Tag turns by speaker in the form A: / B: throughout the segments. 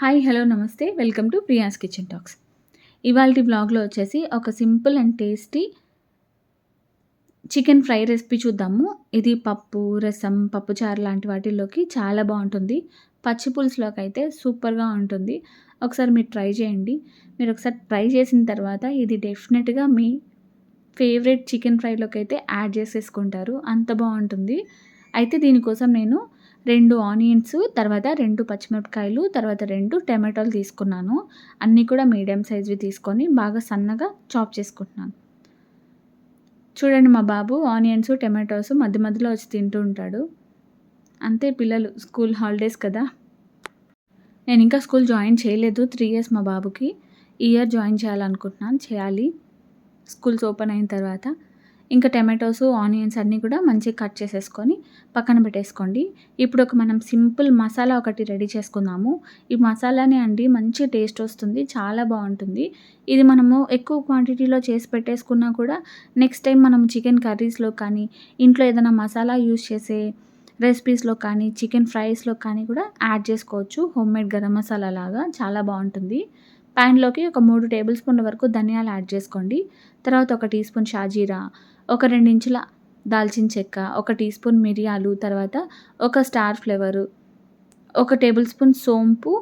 A: Hi hello నమస్తే. Welcome to Priya's kitchen talks. ఇవాళ బ్లాగ్లో వచ్చేసి ఒక simple and tasty chicken fry recipe చూద్దాము. ఇది పప్పు రసం పప్పుచారు లాంటి వాటిల్లోకి చాలా బాగుంటుంది. పచ్చి పులుసులోకి అయితే సూపర్గా ఉంటుంది. ఒకసారి మీరు ట్రై చేయండి. మీరు ఒకసారి ట్రై చేసిన తర్వాత ఇది డెఫినెట్గా మీ ఫేవరెట్ చికెన్ ఫ్రైలోకి అయితే యాడ్ చేసేసుకుంటారు. అంత బాగుంటుంది. అయితే దీనికోసం నేను రెండు ఆనియన్స్ తర్వాత రెండు పచ్చిమిరపకాయలు తర్వాత రెండు టమాటాలు తీసుకున్నాను. అన్నీ కూడా మీడియం సైజ్వి తీసుకొని బాగా సన్నగా చాప్ చేసుకుంటున్నాను. చూడండి మా బాబు ఆనియన్స్ టమాటోస్ మధ్య మధ్యలో వచ్చి తింటూ ఉంటాడు. అంతే పిల్లలు స్కూల్ హాలిడేస్ కదా. నేను ఇంకా స్కూల్ జాయిన్ చేయలేదు త్రీ ఇయర్స్ మా బాబుకి. ఈ ఇయర్ జాయిన్ చేయాలనుకుంటున్నాను చేయాలి. స్కూల్స్ ఓపెన్ అయిన తర్వాత ఇంకా టమాటోస్ ఆనియన్స్ అన్నీ కూడా మంచిగా కట్ చేసేసుకొని పక్కన పెట్టేసుకోండి. ఇప్పుడు ఒక మనం సింపుల్ మసాలా ఒకటి రెడీ చేసుకుందాము. ఈ మసాలానే అండి మంచి టేస్ట్ వస్తుంది చాలా బాగుంటుంది. ఇది మనము ఎక్కువ క్వాంటిటీలో చేసి పెట్టేసుకున్నా కూడా నెక్స్ట్ టైం మనం చికెన్ కర్రీస్లో కానీ ఇంట్లో ఏదైనా మసాలా యూస్ చేసే రెసిపీస్లో కానీ చికెన్ ఫ్రైస్లో కానీ కూడా యాడ్ చేసుకోవచ్చు. హోమ్ మేడ్ గరం మసాలా లాగా చాలా బాగుంటుంది. ప్యాన్లోకి ఒక మూడు టేబుల్ స్పూన్ల వరకు ధనియాలు యాడ్ చేసుకోండి. తర్వాత ఒక టీ స్పూన్ షాజీరా ఒక రెండించుల దాల్చిన చెక్క ఒక టీ స్పూన్ మిరియాలు తర్వాత ఒక స్టార్ ఫ్లేవరు ఒక టేబుల్ స్పూన్ సోంపు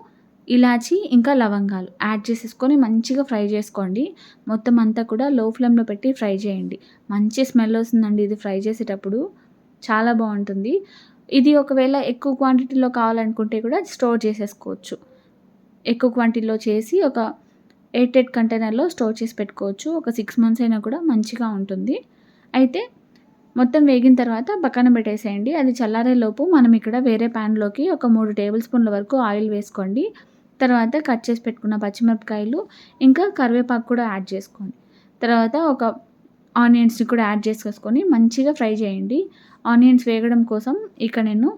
A: ఇలాచి ఇంకా లవంగాలు. యాడ్ చేసేసుకొని మంచిగా ఫ్రై చేసుకోండి. మొత్తం అంతా కూడా లో ఫ్లేమ్లో పెట్టి ఫ్రై చేయండి. మంచి స్మెల్ వస్తుందండి ఇది ఫ్రై చేసేటప్పుడు. చాలా బాగుంటుంది. ఇది ఒకవేళ ఎక్కువ క్వాంటిటీలో కావాలనుకుంటే కూడా స్టోర్ చేసేసుకోవచ్చు. ఎక్కువ క్వాంటిటీలో చేసి ఒక ఎయిట్ ఎయిట్ కంటైనర్లో స్టోర్ చేసి పెట్టుకోవచ్చు. ఒక సిక్స్ మంత్స్ అయినా కూడా మంచిగా ఉంటుంది. అయితే మొత్తం వేగిన తర్వాత పక్కన పెట్టేసేయండి. అది చల్లారేలోపు మనం ఇక్కడ వేరే ప్యాన్లోకి ఒక మూడు టేబుల్ స్పూన్ల వరకు ఆయిల్ వేసుకోండి. తర్వాత కట్ చేసి పెట్టుకున్న పచ్చిమిరపకాయలు ఇంకా కరివేపాకు కూడా యాడ్ చేసుకోండి. తర్వాత ఒక ఆనియన్స్ని కూడా యాడ్ చేసుకొని మంచిగా ఫ్రై చేయండి. ఆనియన్స్ వేగడం కోసం ఇక్కడ నేను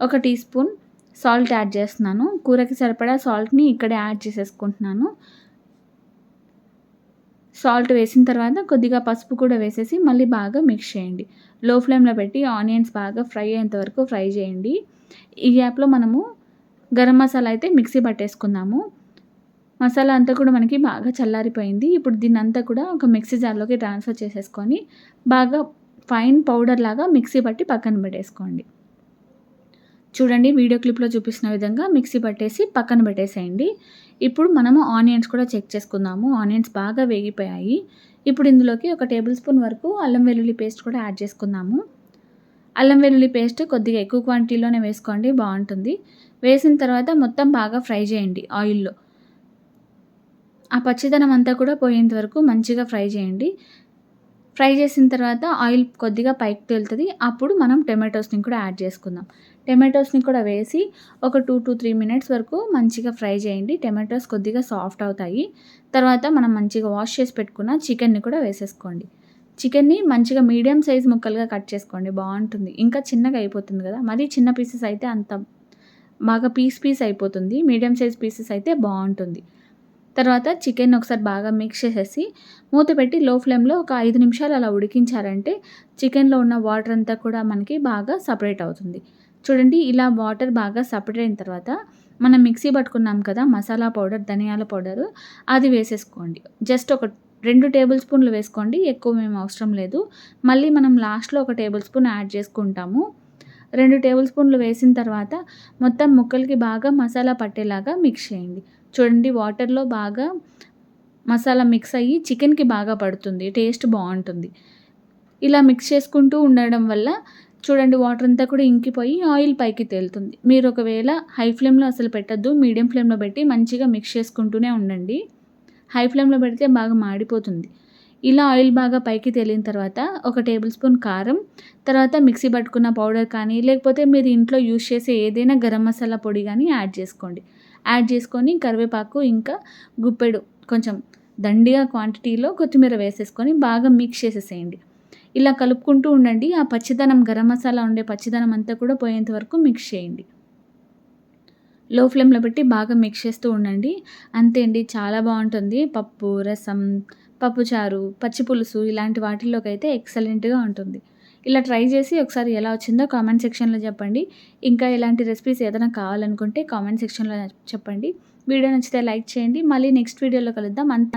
A: ఒక టీ స్పూన్ సాల్ట్ యాడ్ చేస్తున్నాను. కూరకి సరిపడా సాల్ట్ని ఇక్కడే యాడ్ చేసేసుకుంటున్నాను. సాల్ట్ వేసిన తర్వాత కొద్దిగా పసుపు కూడా వేసేసి మళ్ళీ బాగా మిక్స్ చేయండి. లో ఫ్లేమ్లో పెట్టి ఆనియన్స్ బాగా ఫ్రై అయ్యేంత వరకు ఫ్రై చేయండి. ఈ గ్యాప్లో మనము గరం మసాలా అయితే మిక్సీ పట్టేసుకుందాము. మసాలా అంతా కూడా మనకి బాగా చల్లారిపోయింది. ఇప్పుడు దీన్ని అంతా కూడా ఒక మిక్సీ జార్లోకి ట్రాన్స్ఫర్ చేసేసుకొని బాగా ఫైన్ పౌడర్ లాగా మిక్సీ పట్టి పక్కన పెట్టేసుకోండి. చూడండి వీడియో క్లిప్లో చూపిస్తున్న విధంగా మిక్సీ పట్టేసి పక్కన పెట్టేసేయండి. ఇప్పుడు మనము ఆనియన్స్ కూడా చెక్ చేసుకుందాము. ఆనియన్స్ బాగా వేగిపోయాయి. ఇప్పుడు ఇందులోకి ఒక టేబుల్ స్పూన్ వరకు అల్లం వెల్లుల్లి పేస్ట్ కూడా యాడ్ చేసుకుందాము. అల్లం వెల్లుల్లి పేస్ట్ కొద్దిగా ఎక్కువ క్వాంటిటీలోనే వేసుకోండి బాగుంటుంది. వేసిన తర్వాత మొత్తం బాగా ఫ్రై చేయండి ఆయిల్లో. ఆ పచ్చిదనం అంతా కూడా పోయేంత వరకు మంచిగా ఫ్రై చేయండి. ఫ్రై చేసిన తర్వాత ఆయిల్ కొద్దిగా పైకి తేలుతుంది. అప్పుడు మనం టమాటోస్ని కూడా యాడ్ చేసుకుందాం. టమాటోస్ని కూడా వేసి ఒక టూ టు త్రీ మినిట్స్ వరకు మంచిగా ఫ్రై చేయండి. టమాటోస్ కొద్దిగా సాఫ్ట్ అవుతాయి. తర్వాత మనం మంచిగా వాష్ చేసి పెట్టుకున్న చికెన్ని కూడా వేసేసుకోండి. చికెన్ని మంచిగా మీడియం సైజ్ ముక్కలుగా కట్ చేసుకోండి. బాగుంటుంది. ఇంకా చిన్నగా అయిపోతుంది కదా. మరీ చిన్న పీసెస్ అయితే అంత బాగా పీస్ పీస్ అయిపోతుంది. మీడియం సైజ్ పీసెస్ అయితే బాగుంటుంది. తర్వాత చికెన్ ఒకసారి బాగా మిక్స్ చేసేసి మూత పెట్టి లో ఫ్లేమ్లో ఒక ఐదు నిమిషాలు అలా ఉడికించారంటే చికెన్లో ఉన్న వాటర్ అంతా కూడా మనకి బాగా సపరేట్ అవుతుంది. చూడండి ఇలా వాటర్ బాగా సపరేట్ అయిన తర్వాత మనం మిక్సీ పట్టుకున్నాం కదా మసాలా పౌడర్ ధనియాల పౌడర్ అది వేసేసుకోండి. జస్ట్ ఒక రెండు టేబుల్ స్పూన్లు వేసుకోండి ఎక్కువ మేము అవసరం లేదు. మళ్ళీ మనం లాస్ట్లో ఒక టేబుల్ స్పూన్ యాడ్ చేసుకుంటాము. రెండు టేబుల్ స్పూన్లు వేసిన తర్వాత మొత్తం ముక్కలకి బాగా మసాలా పట్టేలాగా మిక్స్ చేయండి. చూడండి వాటర్లో బాగా మసాలా మిక్స్ అయ్యి చికెన్కి బాగా పడుతుంది. టేస్ట్ బాగుంటుంది. ఇలా మిక్స్ చేసుకుంటూ ఉండడం వల్ల చూడండి వాటర్ అంతా కూడా ఇంకిపోయి ఆయిల్ పైకి తేలుతుంది. మీరు ఒకవేళ హై ఫ్లేమ్లో అసలు పెట్టద్దు మీడియం ఫ్లేమ్లో పెట్టి మంచిగా మిక్స్ చేసుకుంటూనే ఉండండి. హై ఫ్లేమ్లో పెడితే బాగా మాడిపోతుంది. ఇలా ఆయిల్ బాగా పైకి తేలిన తర్వాత ఒక టేబుల్ స్పూన్ కారం తర్వాత మిక్సీ పట్టుకున్న పౌడర్ కానీ లేకపోతే మీరు ఇంట్లో యూస్ చేసే ఏదైనా గరం మసాలా పొడి కానీ యాడ్ చేసుకోండి. యాడ్ చేసుకొని కరివేపాకు ఇంకా గుప్పెడు కొంచెం దండిగా క్వాంటిటీలో కొత్తిమీర వేసేసుకొని బాగా మిక్స్ చేసేసేయండి. ఇలా కలుపుకుంటూ ఉండండి. ఆ పచ్చిదనం గరం మసాలా ఉండే పచ్చిదనం అంతా కూడా పోయేంత వరకు మిక్స్ చేయండి. లో ఫ్లేమ్లో పెట్టి బాగా మిక్స్ చేస్తూ ఉండండి. అంతే అండి. చాలా బాగుంటుంది. పప్పు రసం పప్పుచారు పచ్చి పులుసు ఇలాంటి వాటిల్లోకి అయితే ఎక్సలెంట్గా ఉంటుంది. ఇలా ట్రై చేసి ఒకసారి ఎలా వచ్చిందో కామెంట్ సెక్షన్లో చెప్పండి. ఇంకా ఇలాంటి రెసిపీస్ ఏదైనా కావాలనుకుంటే కామెంట్ సెక్షన్లో చెప్పండి. వీడియో నచ్చితే లైక్ చేయండి. మళ్ళీ నెక్స్ట్ వీడియోలో కలుద్దాం. అంత